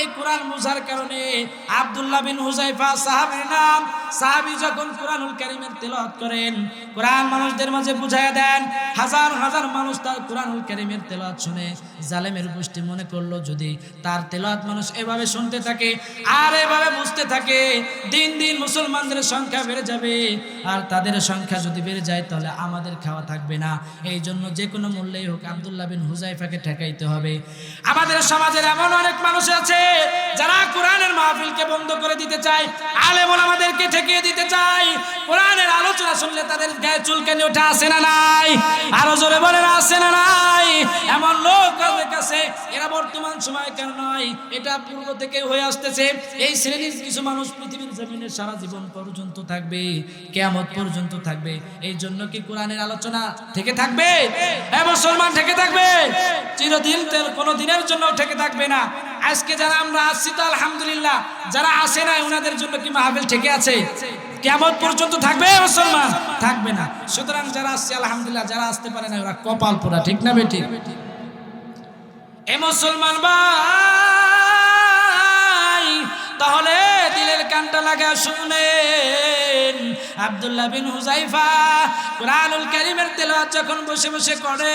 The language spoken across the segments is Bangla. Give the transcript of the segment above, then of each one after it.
এই কোরআন বুঝার কারণে আবদুল্লাহ বিন হুজাইফা সাহাবের নাম সাহাবী যখন কোরআনুল কারীমের তেলাওয়াত করেন, কোরআন মানুষদের মাঝে বুঝাইয়া দেন, হাজার হাজার মানুষ তার কোরআনুল কারীমের তেলাওয়াত শুনে জালেমের গোষ্ঠী মনে করল, যদি তার তেলাওয়াত মানুষ এভাবে শুনতে থাকে আর এভাবে বুঝতে থাকে, দিন দিন মুসলমানদের সংখ্যা বেড়ে যাবে। আর তাদের সংখ্যা যদি বেড়ে যায়, তাহলে আমাদের খাওয়া থাকবে না। এই জন্য যে কোনো মূল্যেই হোক আব্দুল্লাহ বিন হুজাইফাকে ঠেকাইতে হবে। আমাদের সমাজের এমন অনেক মানুষ আছে, যারা কোরআনের মাহফিলকে বন্ধ করে দিতে চায়। আলেমন আমাদেরকে ঠেকিয়ে দিতে চায় কোরআনের আলোচনা শুনলে তাদের গায়ে চুলকানি ওঠা আসে না নাই? আরও জোরে বলে না আসে না নাই? এমন লোক আমাদের কাছে, এরা বর্তমান সময় কেন নয় এটা পূর্ব থেকে হয়ে আসতেছে। এই শ্রেণির কিছু মানুষ পৃথিবীর জমিনে সারা জীবন পর্যন্ত থাকবে, কেয়ামত পর্যন্ত থাকবে। এই জন্য কি কোরআনের আলোচনা থেকে থাকবে? হ্যাঁ মুসলমান থেকে থাকবে। চিরদিন কোনো দিনের জন্য থেকে থাকবে না। আজকে যারা আমরা আসছি তো আলহামদুলিল্লাহ, যারা আসে না ওনাদের জন্য কি মাহফিল থেকে আছে? কেমন পর্যন্ত থাকবে মুসলমান? থাকবে না। সুতরাং যারা আসছে, আলহামদুলিল্লাহ, যারা আসতে পারে না ওরা কপাল পোড়া, ঠিক না বেটি? এ মুসলমান ভাই, তাহলে দিলের কানটা লাগা শুনেন আব্দুল্লাহ বিন হুজাইফা কোরআনুল কারীমের তেলাওয়াত যখন বসে বসে করে,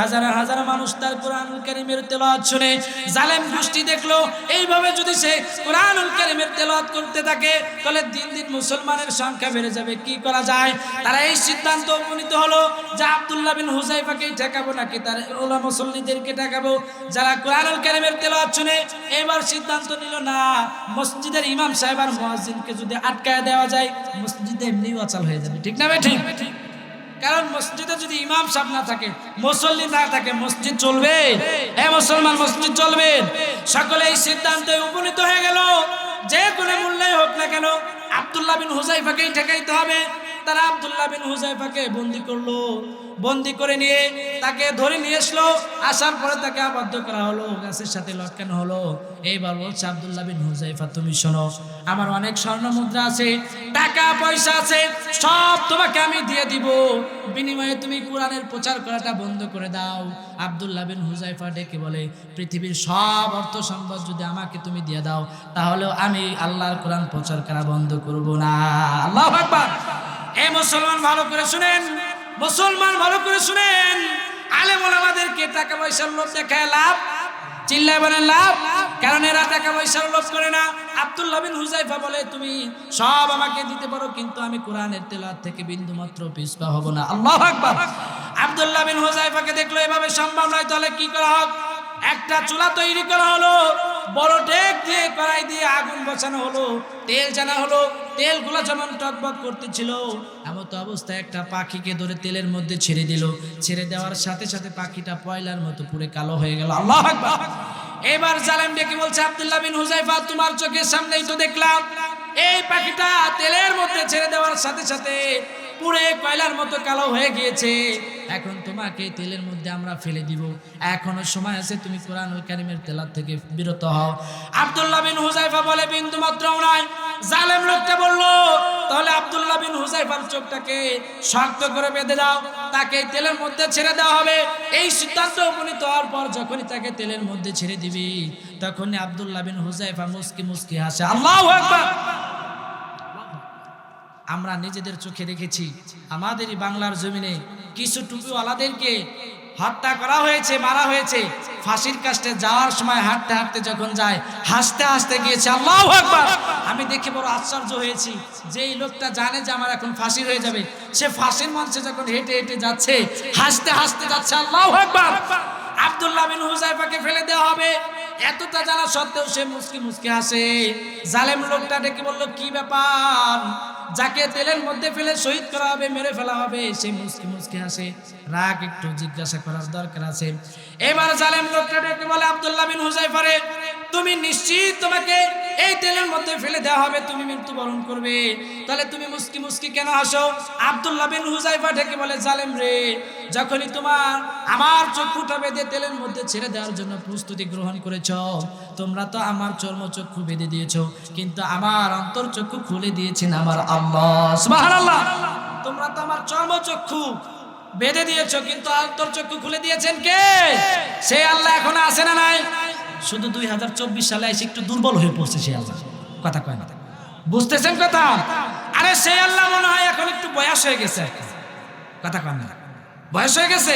হাজার হাজার মানুষ তার কোরআনুল কারীমের তেলাওয়াত শুনে জালেম গোষ্ঠী দেখল, এইভাবে যদি সে কোরআনুল কারীমের তেলাওয়াত করতে থাকে, তাহলে দিন দিন মুসলমানের সংখ্যা বেড়ে যাবে। কি করা যায়? তারা এই সিদ্ধান্ত উপনীত হলো যে আব্দুল্লাহ বিন হুজাইফাকেই ঠেকাবো নাকি তার ওলা মুসল্লিদেরকে ঠেকাবো? যারা কোরআনুল কারীমের তেলাওয়াত শুনে এবার সিদ্ধান্ত নিল, না, মসজিদের ইমাম সাহেব আর মুয়াজ্জিনকে যদি আটকায় দেওয়া যায় মসজিদে এমনি অচল হয়ে যাবে। ঠিক না ঠিক। কারণ মসজিদে যদি ইমাম সাহেব না থাকে, মুসল্লি না থাকে, মসজিদ চলবে। হ্যাঁ মুসলমান, মসজিদ চলবে। সকলে এই সিদ্ধান্তে উপনীত হয়ে গেল। যে কোনো মূল্যই হোক না কেন, আব্দুল্লাহ বিন হুজাইফাকেই ঠেকাইতে হবে। তারা আবদুল্লাহ বিন হুজাইফাকে বন্দি করল। বন্দি করে নিয়ে তাকে ধরে নিয়ে এসলো আসার পরে তাকে আবদ্ধ করা হলো, গাছের সাথে লটকানো হলো। এইবার বলছে, আবদুল্লাহ বিন হুজাইফা তুমি শোনো, আমার অনেক স্বর্ণ মুদ্রা আছে, টাকা পয়সা আছে, সব তোমাকে আমি দিয়ে দিব। বিনিময়ে তুমি কোরআনের প্রচার করাটা বন্ধ করে দাও। আব্দুল্লাহ বিন হুজাইফা ডেকে বলে, পৃথিবীর সব অর্থ সম্পদ যদি আমাকে তুমি দিয়ে দাও, তাহলেও আমি আল্লাহর কোরআন প্রচার করা বন্ধ করব না। আল্লাহ আকবার। এ মুসলমান ভালো করে শুনেন, মুসলমান ভালো করে শুনেন। আলেম ওলামাদেরকে টাকা পয়সার লোভ দেখায় লাভ, চিল্লায় বলেন লাভ, কারণ এরা টাকা পয়সার লোভ করে না। আব্দুল্লাহ বিন হুজাইফা বলে, তুমি সব আমাকে দিতে পারো, কিন্তু আমি কোরআনের তেলাওয়াত থেকে বিন্দু মাত্র পিছপা হব না। আল্লাহু আকবার। আব্দুল্লাহ বিন হুজাইফাকে দেখল, এভাবে সম্ভব নয়, তাহলে কি করা হোক? একটা চুলা তৈরি করা হলো, বড় টেক দিয়ে কড়াই দিয়ে আগুন বসানো হলো, তেল জানা হলো, তেলগুলো যেমন টকবক করতেছিল এমন তো অবস্থায় একটা পাখিকে ধরে তেলের মধ্যে ছেড়ে দিল। ছেড়ে দেওয়ার সাথে সাথে পাখিটা পয়লার মতো পুরে কালো হয়ে গেল। আল্লাহ এবার জালেম ডেকে বলছে, আব্দুল্লাহ বিন হুজাইফা তোমার চোখের সামনেই তো দেখলাম, এই পাখিটা তেলের মধ্যে ছেড়ে দেওয়ার সাথে সাথে পুরে কয়লার মতো কালো হয়ে গিয়েছে। এখন তোমাকে তেলের মধ্যে আমরা ফেলে দিব। এখনও সময় আছে তুমি কোরআনুল কারিমের তেলার থেকে বিরত হও। আব্দুল্লাহ বিন হুজাইফা বলে, বিন্দু মাত্রও নয় জালেম লোকটা বলল, তাহলে আব্দুল্লাহ বিন হুজাইফার চোখটাকে শক্ত করে বেঁধে দাও। তাকে তেলের মধ্যে ছেড়ে দেওয়া হবে। এই সিদ্ধান্ত উপনীত হওয়ার পর যখনই তাকে তেলের মধ্যে ছেড়ে দিবি, তখনই আব্দুল্লাহ বিন হুজাইফা মুস্কি মুস্কি হাসে। আল্লাহু আকবার! আমরা নিজেদের চোখে দেখেছি। আমাদেরই বাংলার জমিনে কিছু টুপিওয়ালাদেরকে হত্যা করা হয়েছে, মারা হয়েছে। ফাঁসির কাছে যাওয়ার সময় হাঁটতে হাঁটতে যখন যায়, হাসতে হাসতে গিয়েছে, আল্লাহ আমি দেখে বড় আশ্চর্য হয়েছি যে লোকটা জানে যে আমার এখন ফাঁসি হয়ে যাবে। সে ফাঁসির মঞ্চে যখন হেঁটে হেঁটে যাচ্ছে, হাসতে হাসতে যাচ্ছে, আল্লাহ আকবার! আব্দুল্লাহ বিন হুজাইফাকে ফেলে দেওয়া হবে। এতটা জানা সত্ত্বেও সে মুসকি মুসকি হাসে। জালেম লোকটা ডেকে বলল, কি ব্যাপার? যাকে তেলের মধ্যে ফেলে শহীদ করা হবে, মেরে ফেলা হবে, সে মুসকি মুসকি আসে রাগ একটু জিজ্ঞাসা করার দরকার আছে। এবার জালেম লোকটা বলে আবদুল্লাহ বিন হুজাইফারে তুমি নিশ্চিত তোমাকে এই তেলের মধ্যে ফেলে দেওয়া হবে, তুমি মৃত্যুবরণ করবে। তাহলে তুমি মুস্কি মুস্কি কেন আসো? আব্দুল্লাহ বিন হুজাইফা ডেকে বলে, জালেম রে, যখনই তোমার, আমার চক্ষুটা বেঁধে তেলের মধ্যে ছেড়ে দেওয়ার জন্য প্রস্তুতি গ্রহণ করেছ, তোমরা তো আমার চর্ম চক্ষু বেঁধে দিয়েছ, কিন্তু আমার অন্তর চক্ষু খুলে দিয়েছেন আমার আল্লাহ। তোমরা তো আমার চর্ম চক্ষু বেঁধে দিয়েছ, কিন্তু অন্তর চক্ষু খুলে দিয়েছেন কে? সেই আল্লাহ এখন আসে না নাই? শুধু দুই হাজার চব্বিশ সালে এসে একটু দুর্বল হয়ে পড়ছে সে আল্লাহ। কথা কয় না। বুঝতেছেন কথা? আরে সেই আল্লাহ মনে হয় এখন একটু বয়স হয়ে গেছে। কথা কয় না। বয়স হয়ে গেছে?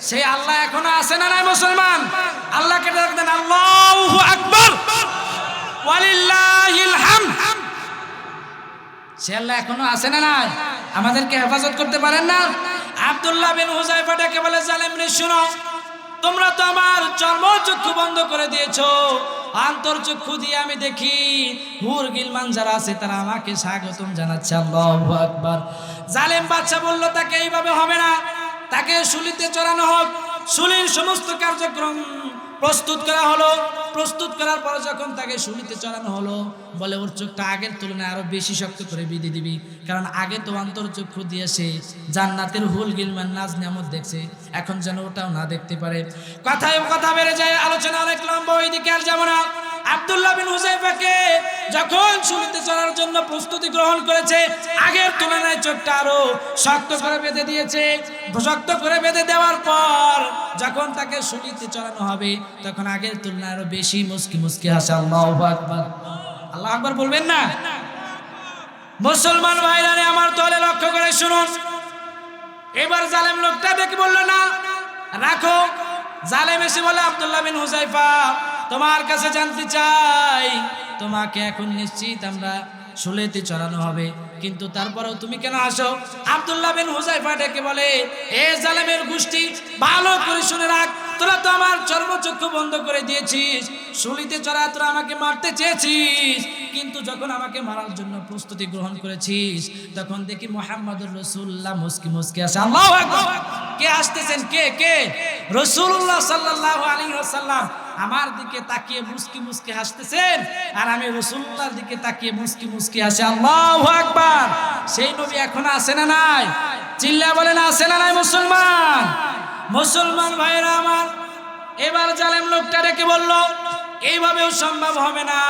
সেই আল্লাহ এখনও আছে না নাই মুসলমান? আল্লাহকে ডাক দেন, আল্লাহু আকবার। সে আল্লাহ এখনও আছে না নাই? আমাদেরকে হেফাজত করতে পারেন না? আব্দুল্লাহ বিন হুজাইফা ডেকে বলে, জালেম রে, শুনো। তোমরা তো আমার চর্মচক্ষু বন্ধ করে দিয়েছ। আন্তর্চক্ষু দিয়ে আমি দেখি হুর গিলমান যারা আছে তারা আমাকে স্বাগতম জানাচ্ছে, আল্লাহু আকবার। জালেম বাচ্চা বলল, তাকে এইভাবে হবে না। তাকে সুলিতে চড়ানো হোক। সুলির সমস্ত কার্যক্রম প্রস্তুত করা হলো। প্রস্তুত করার পরে যখন তাকে শুনিতে চড়ানো হলো, বলে, ওর চোখটা আগের তুলনায় আরও বেশি শক্ত করে বিধি দিবি। কারণ আগে তো অন্তর অন্তর্চক্ষু দিয়েছে, জান্নাতের হুল গিলমান নাজ নামত দেখছে, এখন যেন ওটাও না দেখতে পারে। কথায় কথা বেড়ে যায়, আলোচনা অনেক লম্বা, ওইদিকে আর যাব না। আব্দুল্লাহ বিন হুজাইফাকে যখন শুলিতে চড়ার জন্য প্রস্তুতি গ্রহণ করেছে, আগের তুলনায় চোখটা আরও শক্ত করে বেঁধে দিয়েছে। শক্ত করে বেঁধে দেওয়ার পর যখন তাকে শুলিতে চড়ানো হবে, তখন আগের তুলনায় আরও বেশি মুস্কি মুস্কি হাসে। আল্লাহ আকবার। আল্লাহ আকবার বলবেন না? মুসলমান ভাইদারে আমার দলে লক্ষ্য করে শুনুন। এবার জালেম লোকটা দেখে বলল, না, রাখো। জালেম এসে বলে, আব্দুল্লাহ বিন হুজাইফা তোমার কাছে জানতে চাই, তোমাকে এখন নিশ্চিত আমরা শুলেতে চড়ানো হবে। কিন্তু তারপরেও তুমি কেন আসো? আব্দুল্লাহ বিন হুজাইফা ডেকে বলে, এ জালেমের গোষ্ঠী, ভালো করে শুনে রাখ। তোরা তো আমার চর্মচক্ষু বন্ধ করে দিয়েছিস। শুলিতে চড়া, তোরা আমাকে মারতে চেয়েছিস। কিন্তু যখন আমাকে মারার জন্য প্রস্তুতি গ্রহণ করেছিস, তখন দেখি মোহাম্মদুর রসুল্লাহ মুস্কি মুস্কি আসে। আল্লাহু কে আসতেছেন? কে? কে? রসুল্লাহ সাল্লাল্লাহু আলাইহি ওয়াসাল্লাম। আমার দিকে তাকিয়ে মুস্কি মুস্কি হাসতেছেন আর আমি রসুল্লার দিকে তাকিয়ে মুস্কি মুস্কি হাসি, আল্লাহু আকবার। সেই নবী এখন আছে না নাই? চিল্লা বলেন আসে না নাই মুসলমান? মুসলমান ভাইরা আমার, এবার জালেম লোকটা ডেকে বলল, এইভাবেও সম্ভব হবে না।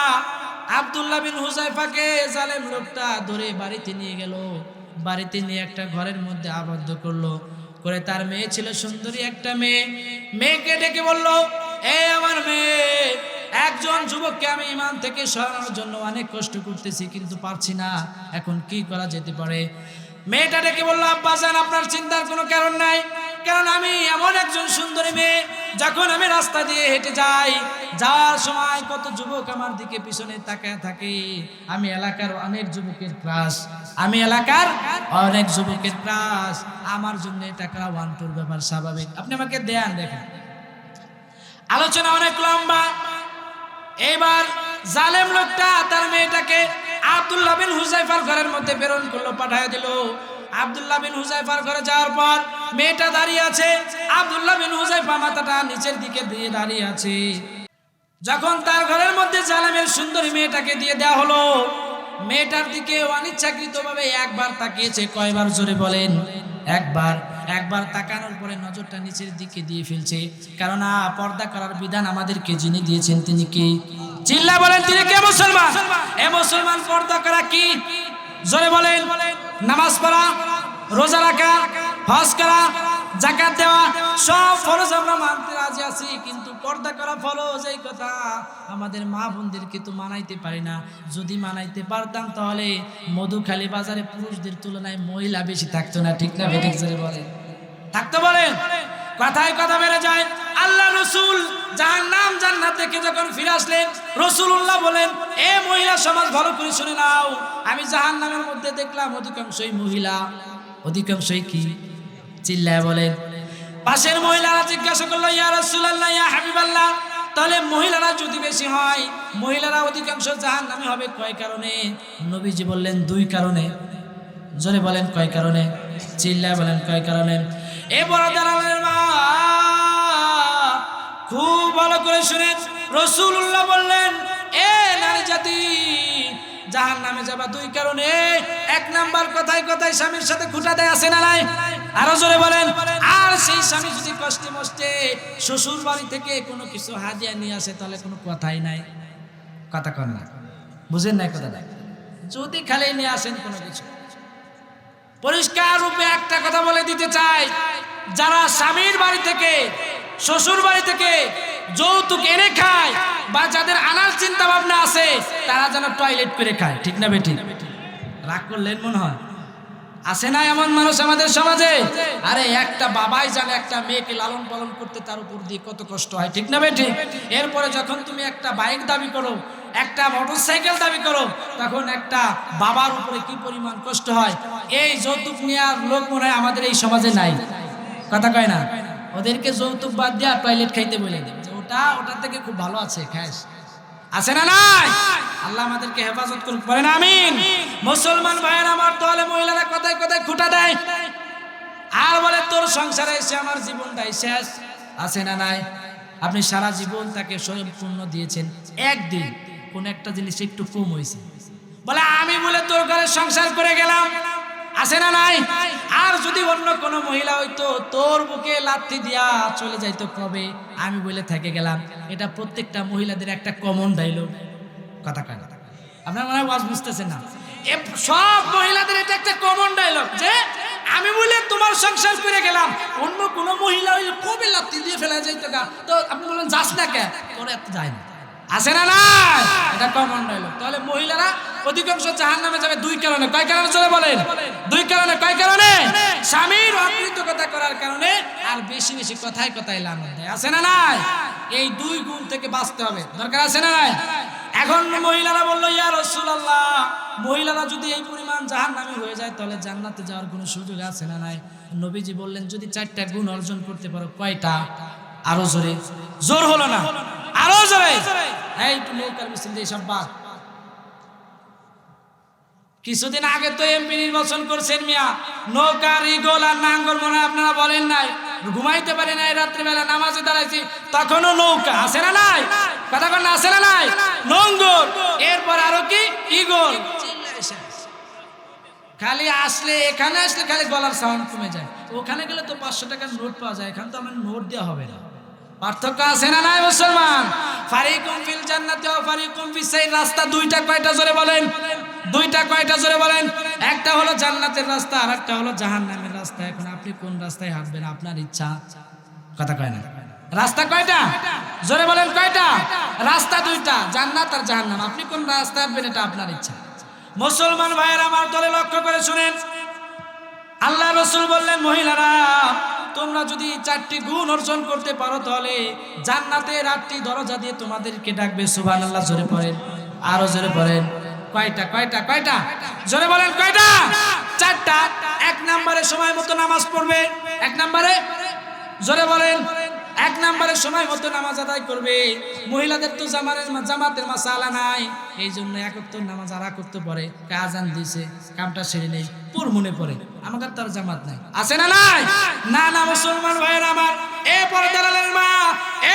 আব্দুল্লাহ বিন হুজাইফাকে জালেম লোকটা ধরে বাড়িতে নিয়ে গেল। বাড়িতে নিয়ে একটা ঘরের মধ্যে আবদ্ধ করল। করে তার মেয়ে ছিল সুন্দরী একটা মেয়ে। মেয়েকে ডেকে বলল এ আমার মেয়ে, একজন যুবককে আমি ইমান থেকে সরানোর জন্য অনেক কষ্ট করতেছি, কিন্তু পারছি না। এখন কি করা যেতে পারে? মেয়েটা ডেকে বলল, আব্বা আপনার চিন্তার কোনো কারণ নাই। কারণ আমি এমন একজন সুন্দরী মেয়ে, যখন আমি রাস্তা দিয়ে হেঁটে যাই, যাওয়ার সময় কত যুবক আমার দিকে পিছনে তাকায় থাকে। আমি এলাকার অনেক যুবকের ক্রাশ, আমি এলাকার অনেক যুবকের ক্রাশ। আমার জন্য এটা ওয়ান টুর ব্যাপার স্বাভাবিক। আপনি আমাকে দেয়ান, দেখেন। আলোচনা অনেক লম্বা। এবার জালেম লোকটা তার মেয়েটাকে আব্দুল্লাহ বিন হুজাইফার ঘরের মধ্যে প্রেরণ করল পাঠায় দিল। আব্দুল্লাহ বিন হুজাইফার ঘরে যাওয়ার পর মেয়েটা দাঁড়িয়ে আছে। আব্দুল্লাহ বিন হুজাইফা মাথাটা নিচের দিকে দিয়ে দাঁড়িয়ে আছে। যখন তার ঘরের মধ্যে জালেমের সুন্দরী মেয়েটাকে দিয়ে দেওয়া হলো, মেয়েটার দিকে অনিচ্ছাকৃতভাবে একবার তাকিয়েছে, কয়বার জোরে বলেন, একবার। একবার তাকানোর পরে নজরটা নিচের দিকে দিয়ে ফেলছে। কারণ পর্দা করার বিধান আমাদেরকে যিনি দিয়েছেন, তিনি কি? চিল্লা বলেন, তিনি কে মুসলমান? এ মুসলমান পর্দা করা কি? জোরে বলেন, নামাজ পড়া, রোজা রাখা, হজ করা জাকাত দেওয়া, সব ফরজ আমরা মানতে রাজি আছি, কিন্তু পর্দা করা ফরজ এই কথা আমাদের মা বোনদেরকে তো মানাইতে পারি না। যদি মানাইতে পারতাম তাহলে মধুখালী বাজারে পুরুষদের তুলনায় মহিলা বেশি থাকতো না, ঠিক না, বেঠিক জোরে বলে থাকতে বলেন কথায় কথা বেড়ে যায়, আল্লাহ রসুল যার নাম জান্নাত থেকে যখন ফিরে আসলেন রসুল্লাহ বলেন, এ মহিলা, সমাজ ভালো করে শুনে নাও। আমি জাহান নামের মধ্যে দেখলাম অধিকাংশই মহিলা। অধিকাংশই কি? চিল্লায় বলেন, পাশের মহিলারা জিজ্ঞাসা করল, ইয়া রসুল্লাহ ইয়া হাবিবাল্লাহ, তাহলে মহিলারা যদি বেশি হয়, মহিলারা অধিকাংশ জাহান নামে হবে কয় কারণে? নবীজি বললেন, দুই কারণে। জোরে বলেন, কয় কারণে? চিল্লায় বলেন, কয় কারণে? এ বড় মা, খুব ভালো করে শুনেন রসুল্লাহ বললেন, এ নারী জাতি জাহান নামে যাবা দুই কারণে। এক নাম্বার কথায় কথায় স্বামীর সাথে খুঁটা দেয় আছে না নাই? আরও জোরে বলেন, আর সেই স্বামী যদি কষ্টে মষ্টে শ্বশুর বাড়ি থেকে কোনো কিছু হাজিয়া নিয়ে আসে, তাহলে কোনো কথাই নাই। কথা কন না। বুঝেন নাই কথাটা? যদি খালি নিয়ে আসেন কোনো কিছু। পরিষ্কার রূপে একটা কথা বলে দিতে চাই। যারা স্বামীর বাড়ি থেকে, শ্বশুর বাড়ি থেকে যৌতুক এনে খায় বা যাদের আনার চিন্তা ভাবনা আছে, তারা যেন টয়লেট করে খায়। ঠিক না বেটি? রাগ করলেন মনে হয়? আছে না এমন মানুষ আমাদের সমাজে? আরে একটা বাবাই জানে, একটা মেয়েকে লালন পালন করতে তার উপর দিয়ে কত কষ্ট হয়, ঠিক না বেটি এরপরে যখন তুমি একটা বাইক দাবি করো, একটা মোটরসাইকেল দাবি করো, তখন একটা বাবার উপরে কি পরিমাণ কষ্ট হয়? এই যৌতুক নেওয়ার লোক মনে আমাদের এই সমাজে নাই। কথা কয় না? ওদেরকে যৌতুক বাদ দিয়া টয়লেট খাইতে বলে দেবে। ওটা ওটা থেকে খুব ভালো আছে, খাস। আছে না নাই? আল্লাহ আমাদেরকে হেফাজত করুক, বলেন আমিন। মুসলমান ভাইয়ের, আমার দলে মহিলারা কথায় কথায় খুঁটা দেয়। আর বলে, তোর সংসারে এসে আমার জীবনটাই শেষ, আছে না নাই? আপনি সারা জীবন তাকে সম্পূর্ণ দিয়েছেন। একদিন, কোন একটা জিনিস একটু কম হয়েছে। বলে, আমি বলে তোর ঘরে সংসার করে গেলাম। আছে না নাই? আর যদি অন্য কোনো মহিলা হইতো, তোর বুকে লাথি দিয়া চলে যাইতো কবে? আমি বলে থেকে গেলাম। এটা প্রত্যেকটা মহিলাদের একটা কমন ডাইলগ কথা কয় না। আপনার মনে হয় বুঝতেছেন না? সব মহিলাদের এটা একটা কমন ডায়লগ যে, আমি বলে তোমার সংসার করে গেলাম। অন্য কোনো মহিলা হইলে কবে লাত্তি দিয়ে ফেলা যাইতো গা? তো আপনি বললেন যাস না কে তোর এত যায় না। আছে না না এটা কমন ডায়লগ তাহলে মহিলারা অধিকাংশ জাহান নামে যাবে দুই কারণে। কয় কারণে চলে বলেন দুই কারণে কয় কারণে স্বামীর অকৃতজ্ঞতা করার কারণে আর বেশি বেশি কথায় কথায় লাগানো দেয় আছে না নাই? এই দুই গুণ থেকে বাঁচতে হবে। দরকার আছে না নাই? এখন মহিলারা বলল, ইয়া রসুল্লাহ মহিলারা যদি এই পরিমাণ জাহান নামে হয়ে যায়, তাহলে জান্নাতে যাওয়ার কোনো সুযোগ আছে না নাই? নবীজি বললেন, যদি চারটা গুণ অর্জন করতে পারো, কয়টা? আরও জোরে। জোর হলো না? আরও জোরে? এই নৌকার মিছিল দিয়ে সব বাদ। কিছুদিন আগে তো এমপি নির্বাচন করছেন মিয়া। নৌকার ইগল আর নাঙ্গল মনে আপনারা বলেন নাই। ঘুমাইতে পারি নাই, রাত্রিবেলা নামাজে দাঁড়াইছি, তখনও নৌকা আসে না নাই? কথা কন আছে না নাই? নঙ্গল এরপর আরও কি? ইগল খালি আসলে, এখানে আসলে খালি গলার সাউন্ড কমে যায়। ওখানে গেলে তো পাঁচশো টাকার নোট পাওয়া যায়, এখানে তো আমার নোট দেওয়া হবে না। পার্থক্য আছে না নাই মুসলমান? ফারিকুম ফিল জান্নাতি ওয়া ফারিকুম ফিস রাস্তা দুইটা কয়টা জোরে বলেন? দুইটা কয়টা জোরে বলেন? একটা হলো জান্নাতের রাস্তা, আর একটা হলো জাহান্নামের রাস্তা। এখন আপনি কোন রাস্তায় হাঁটবেন? আপনার ইচ্ছা। কথা কয় না? রাস্তা কয়টা? জোরে বলেন কয়টা? রাস্তা দুইটা, জান্নাত আর জাহান্নাম। আপনি কোন রাস্তায় হাঁটবেন এটা আপনার ইচ্ছা। মুসলমান ভাইয়ের, আমার দলে লক্ষ্য করে শুনেন। আল্লাহ রসুল বললেন, মহিলারা তোমরা যদি চারটি গুণ অর্জন করতে পারো তাহলে জান্নাতের আটটি দরজা দিয়ে তোমাদেরকে ডাকবে সুবান আল্লাহ জোরে পড়েন। আরও জোরে পড়েন। কয়টা কয়টা কয়টা? জোরে বলেন, কয়টা? চারটা। এক নম্বরে সময় মতো নামাজ পড়বে। এক নম্বরে? জোরে বলেন। এক নম্বরে সময় মতো নামাজ আদায় করবে। মহিলাদের তো জামানের জামাতের মাসালা নাই। এই জন্য একত্র নামাজ আর করতে পারে। কাজান দিছে, কামটা সেরে নেই, পুর মনে পড়ে। আমাদের তার জামাত নাই। আছে না নাই? না না, মুসলমান ভাইয়ের আমার। এ পর্দালের মা,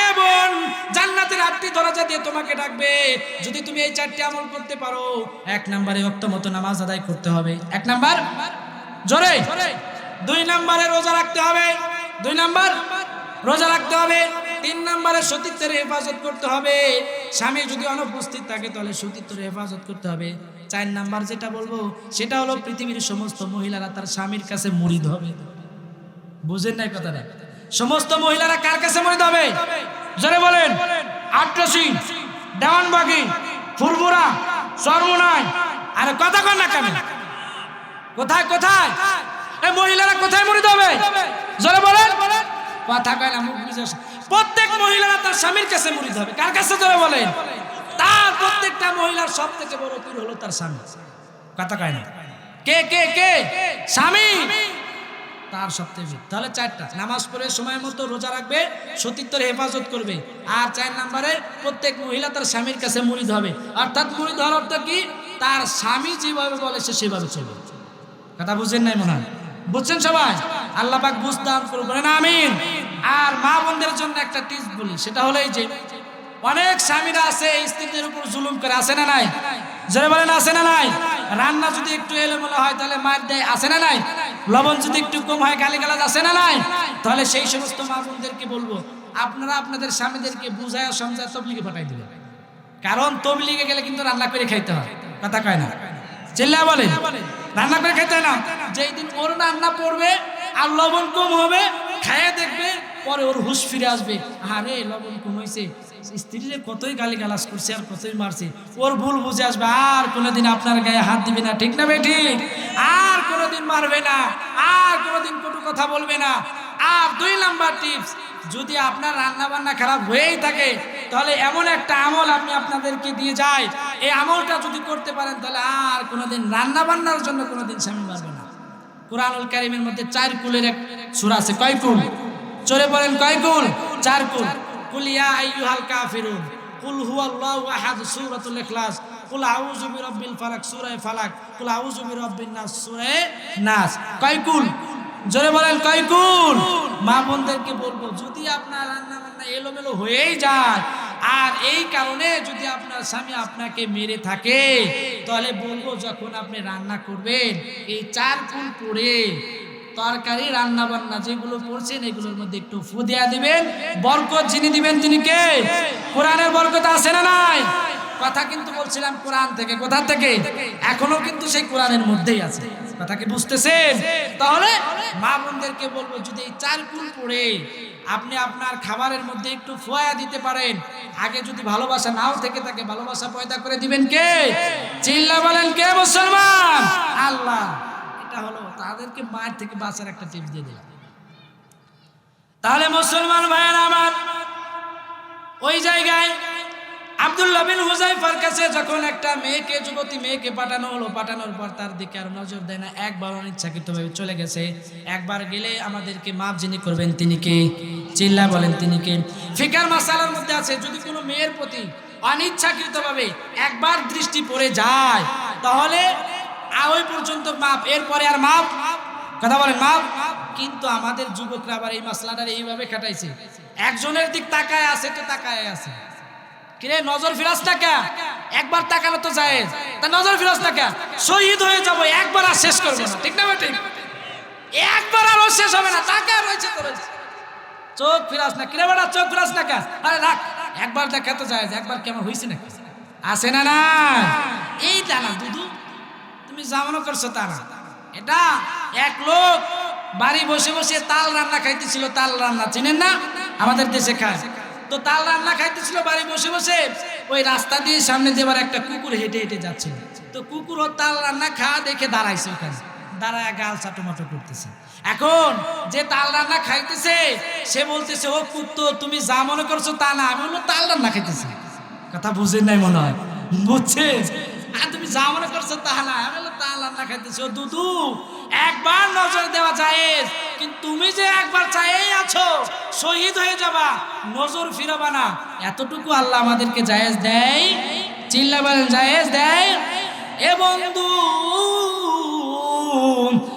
এ বোন, জান্নাতের আটটি দরজা দিয়ে তোমাকে ডাকবে। যদি তুমি এই চারটি আমল করতে পারো, এক নম্বরে অক্ত মতো নামাজ আদায় করতে হবে। এক নাম্বার? জোরে। দুই নম্বরে রোজা রাখতে হবে। দুই নাম্বার? রোজা রাখতে হবে, তিন নম্বরে সতীত্বের হেফাজত করতে হবে। স্বামী যদি অনুপস্থিত থাকে, তাহলে সতীত্বের হেফাজত করতে হবে। চার নাম্বার যেটা বলব, সেটা হলো পৃথিবীর সমস্ত মহিলারা তার স্বামীর কাছে মুড়িদ হবে। বুঝেন নাই কথাটা? সমস্ত মহিলারা কার কাছে মরিদ হবে? জোরে বলেন। আট্রসি দেওয়ানবাগি ফুরফুরা, সরমুনাই। আর কথা কন না কেন? কোথায় কোথায়? এই মহিলারা কোথায় মরিদ হবে? জোরে বলেন। কথা কয় মুখ বুঝে আসে। প্রত্যেক মহিলারা তার স্বামীর কাছে মরিদ হবে কার কাছে ধরে বলেন? তার প্রত্যেকটা মহিলার সব থেকে বড় পীর হলো তার স্বামী। কথা কয় না? কে কে কে? স্বামী। তার সবথেকে। তাহলে চারটা। নামাজ পড়ে সময় মতো রোজা রাখবে, সতীত্বের হেফাজত করবে। আর চার নম্বরে, প্রত্যেক মহিলা তার স্বামীর কাছে মুড়িদ হবে অর্থাৎ মুড়িদ হওয়ার অর্থ কি? তার স্বামী যেভাবে বলে, সে সেভাবে চলবে। কথা বুঝেন নাই মনে হয়? বুঝছেন সবাই? আল্লাহ পাক বুঝতাম করুন বলেন, আমিন। আর মা বোনদের জন্য একটা টিপস বলি, সেটা হলো এই যে, অনেক স্বামীরা আছে স্ত্রীদের উপর জুলুম করে, আছে না নাই? জোরে বলেন, আছে না নাই? রান্না যদি একটু এলোমেলো হয়, তাহলে মার দেয়, আছে না নাই? লবণ যদি একটু কম হয় গালি গালাজ আছে না নাই? তাহলে সেই সমস্ত মা বোনদেরকে বলব, আপনারা আপনাদের স্বামীদেরকে বুঝায়, সমঝায় তবলিগে পাঠাই দিবেন। কারণ তবলিগে গেলে কিন্তু রান্না করে খাইতে হয়, কথা কয় না? চিল্লা বলে রান্না করে খেতে হয় না? যেই দিন ওর রান্না পড়বে আর লবণ কম হবে খাইয়ে দেখবে, পরে ওর হুশ ফিরে আসবে। আরে লবণ কম হয়েছে স্ত্রীরে কতই গালি গালাজ করছে আর কতই মারছে, ওর ভুল বুঝে আসবে। আর কোনোদিন আপনার গায়ে হাত দিবে না, ঠিক না ঠিক আর কোনোদিন মারবে না, আর কোনোদিন কটু কথা বলবে না। আর দুই নাম্বার টিপস, যদি আপনার রান্না বান্না খারাপ হয়েই থাকে, তাহলে এমন একটা আমল আমি আপনাদেরকে দিয়ে যাই এই আমলটা যদি করতে পারেন, তাহলে আর কোনোদিন রান্না বান্নার জন্য কোনোদিন স্বামী মারবে না। কোরআনুল কারিমের মধ্যে চার কুলের এক সূরা আছে। কয় কুল? চলে বলেন, কয় কুল? চার কুল। কুল ইয়া আইয়ুহাল কাফিরুন। কুল হুয়াল্লাহু আহাদ, সূরাতুল ইখলাস। কুল আউযু বিরাব্বিল ফালাক সূরা ফালাক। কুল আউযু বিরাব্বিন নাস সূরা নাস। কয় কুল? জোরে বলেন, কয় কুল? মা বোনদেরকে বলব, যদি আপনার রান্না বান্না এলোমেলো হয়েই যায় আর এই কারণে যদি আপনার স্বামী আপনাকে মেরে থাকে, তাহলে বলব যখন আপনি রান্না করবেন, এই চার ফুল পরে তরকারি রান্না বান্না যেগুলো পড়ছেন, এগুলোর মধ্যে একটু ফু দিয়া দিবেন। বরকত যিনি দিবেন তিনি কে? কোরআনের বরকত আছে না নাই? কথা কিন্তু বলছিলাম কোরআন থেকে। কোথা থেকে? এখনও কিন্তু সেই কোরআনের মধ্যেই আছে। কথা কি বুঝতেছেন? তাহলে মা বোনদেরকে বলব, যদি এই চার কুল পড়ে আপনি আপনার খাবারের মধ্যে একটু ফোয়া দিতে পারেন, আগে যদি ভালোবাসা নাও থেকে থাকে, ভালোবাসা পয়দা করে দিবেন কে? চিল্লা বলেন কে মুসলমান? আল্লাহ। এটা হলো তাদেরকে মায়ের থেকে বাঁচার একটা টিপস দিয়ে দিলাম। তাহলে মুসলমান ভাইয়ের আমার, ওই জায়গায় আব্দুল্লাহ বিন হুজাইফার কাছে যখন একটা মেয়েকে, যুবতী মেয়েকে পাঠানো হলো, পাঠানোর পর তার দিকে আর নজর দেয় না। একবার অনিচ্ছাকৃতভাবে চলে গেছে। একবার গেলে আমাদেরকে মাপ যিনি করবেন, তিনি কে? চিল্লা বলেন, তিনি কে? ফিকার মাসালার মধ্যে আছে, যদি কোনো মেয়ের প্রতি অনিচ্ছাকৃতভাবে একবার দৃষ্টি পড়ে যায়, তাহলে ওই পর্যন্ত মাপ, এরপরে আর মাপ? কথা বলেন, মাপ? কিন্তু আমাদের যুবকরা আবার এই মাসলাটার এইভাবে কাটাইছে একজনের দিক তাকায় আছে তো তাকায় আছে। কিরে, নজর ফিরাস না কে? একবার তাকানো তো যায়। তা নজর ফিরাস না কে? শহীদ হয়ে যাব, একবার আর শেষ করব না। ঠিক না বেটি? একবার আর শেষ হবে না, তাকা রয়েছে তো রয়েছে চোখ ফিরাস না। কিরে বেটা, চোখ ফিরাস না কে? আরে রাখ, একবার দেখা তো যায় একবার কেমন হয়েছে নাকি? আসে না না? এই দানা দুদু, তুমি জামানো করছ তা না এটা এক লোক বাড়ি বসে বসে তাল রান্না খাইতেছিল, তাল রান্না চিনেন না? আমাদের দেশে খায়। তো তাল রান্না খাইতেছিল বাড়ি বসে বসে, ওই রাস্তা দিয়ে সামনে যেবার একটা কুকুর হেঁটে হেঁটে যাচ্ছে। তো কুকুর ও তাল রান্না খাওয়া দেখে দাঁড়াইছে ওখানে, দাঁড়ায় গাল চাটোমাটো করতেছে। এখন যে তাল রান্না খাইতেছে, সে বলতেছে, ও কুত্তো, তুমি যা মনে করছ তা না, আমি বলল তাল রান্না খাইতেছি। কথা বুঝেন নাই মনে হয়? বুঝছে আর তুমি যা মনে করছ তা না, আমি বললাম তাল রান্না খাইতেছো। দুদু একবার নজর দেওয়া যায় কিন্তু তুমি যে একবার চাই আছো, শহীদ হয়ে যাবা, নজর ফিরাবা না। এতটুকু আল্লাহ আমাদেরকে জায়েজ দেয়। চিল্লা বলেন, জায়েজ দেয়? এ বন্ধু,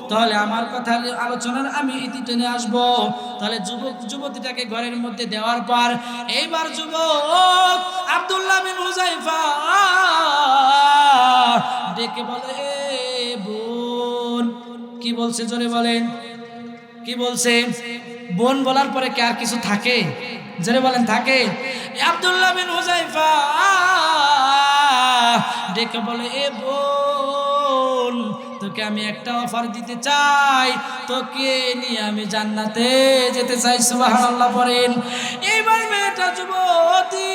তাহলে আমার কথা আলোচনার আমি ইতি টেনে আসব। তাহলে যুবক, যুবতীটাকে ঘরের মধ্যে দেওয়ার পর, এইবার যুবক আব্দুল্লাহ বিন হুজাইফা ডেকে বলে, "এ বোন কি বলছে, জোরে বলেন। কি বলছে? বোন বলার পরে কি আর কিছু থাকে? জোরে বলেন, থাকে। আব্দুল্লাহ বিন হুজাইফা ডেকে বলে, এ বোন, তোকে আমি একটা অফার দিতে চাই। তোকে নিয়ে আমি জান্নাতে যেতে চাই, সুবহানাল্লাহ পড়েন। এইবার মেয়েটা যুবতী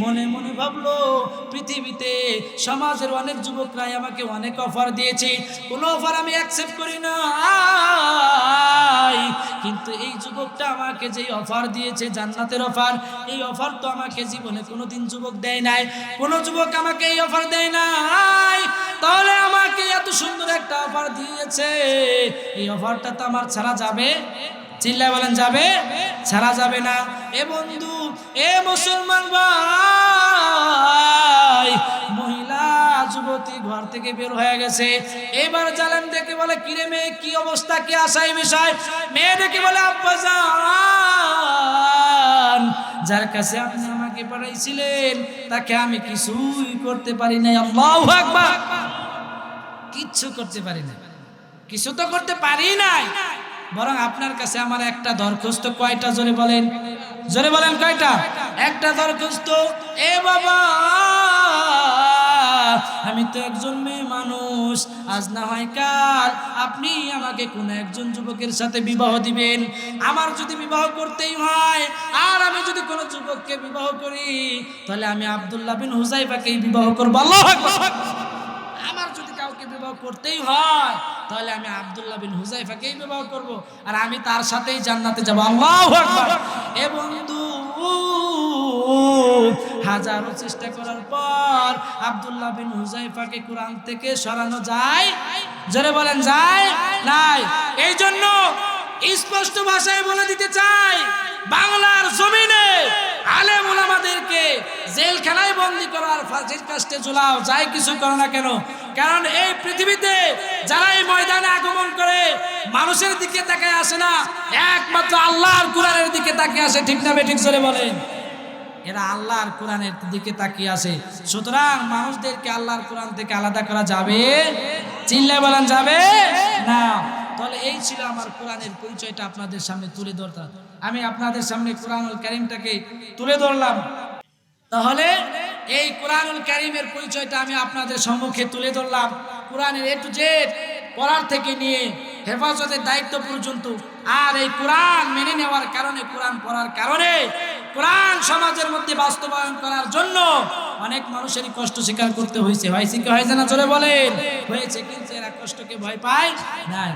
মনে মনে ভাবলো পৃথিবীতে সমাজের অনেক যুবকরাই আমাকে অনেক অফার দিয়েছে। কোনো অফার আমি অ্যাকসেপ্ট করি না কিন্তু এই যুবকটা আমাকে যেই অফার দিয়েছে, জান্নাতের অফার এই অফার তো আমাকে জীবনে কোনোদিন যুবক দেয় নাই। কোনো যুবক আমাকে এই অফার দেয় নাই। তাহলে আমাকে এত সুন্দর একটা অফার দিয়েছে। এই অফারটা তো আমার ছাড়া যাবে? চিল্লা বলেন, যাবে? ছাড়া যাবে না। এ বন্ধু, এ মুসলমান ভাই, মহিলা, যুবতী ঘর থেকে বের হয়ে গেছে। এবার জালেন দেখে বলে কিরে মেয়ে, কি অবস্থা, কি আশাই বিষয়? মেয়ে দেখে বলে, আব্বা যান যার কাছে আপনি আমাকে পাঠাইছিলেন, তাকে আমি কিছুই করতে পারি নাই। আল্লাহু কিচ্ছু করতে পারি না কিছু তো করতে পারি নাই। বরং আপনার কাছে আমার একটা দরখাস্ত কয়টা? জোরে বলেন। জোরে বলেন কয়টা? একটা দরখাস্ত, এ বাবা, আমি তো একজন মেয়ে মানুষ, আজ না হয় কাল আপনি আমাকে কোন একজন যুবকের সাথে বিবাহ দিবেন। আমার যদি বিবাহ করতেই হয়, আর আমি যদি কোনো যুবককে বিবাহ করি, তাহলে আমি আবদুল্লাহ বিন হুজাইফাকেই বিবাহ করব। আল্লাহ কাউকে বিবাহ করতেই হয়, তাহলে আমি আবদুল্লাহ বিন হুজাইফাকেই বিবাহ করব। আর আমি তার সাথেই জান্নাতে যাব। আল্লাহু আকবার। এ বন্ধু, হাজারো চেষ্টা করার পর আবদুল্লাহ বিন হুজাইফাকে কোরআন থেকে সরানো যায়। জোরে বলেন, যায়? নাই। এই জন্য স্পষ্ট ভাষায় বলে দিতে চাই, বাংলার জমিনে আলেম ওলামাদেরকে জেলখানায় বন্দি করার ফাঁসির কাস্টে ঝুলাও, যাই কিছু করো না কেন? কারণ এই পৃথিবীতে যারা এই ময়দানে আগমন করে, মানুষের দিকে তাকায় আসে না, একমাত্র আল্লাহর কোরআনের দিকে তাকিয়ে আসে, ঠিক না বেঠিক চলে বলেন। এরা আল্লাহর কোরআনের দিকে তাকিয়ে আসে। সুতরাং মানুষদেরকে আল্লাহর কোরআন থেকে আলাদা করা যাবে? চিল্লায় বলেন যাবে? না। তাহলে এই ছিল আমার কোরআনের পরিচয়টা আপনাদের সামনে তুলে ধরতাম। আমি আপনাদের সামনে কোরআনুল কারিমটাকে তুলে ধরলাম। তাহলে এই কোরআনুল কারিমের পরিচয়টা আমি আপনাদের সম্মুখে তুলে ধরলাম। কোরআনের এ টু জেড পড়ার থেকে নিয়ে হেফাজতের দায়িত্ব পর্যন্ত আর এই কোরআন মেনে নেওয়ার কারণে, কোরআন পড়ার কারণে কোরআন সমাজের মধ্যে বাস্তবায়ন করার জন্য অনেক মানুষেরই কষ্ট স্বীকার করতে হয়েছে। হয়েছে কি হয়েছে না? চলে বলেন। হয়েছে, কিন্তু এরা কষ্টকে ভয় পায় নাই।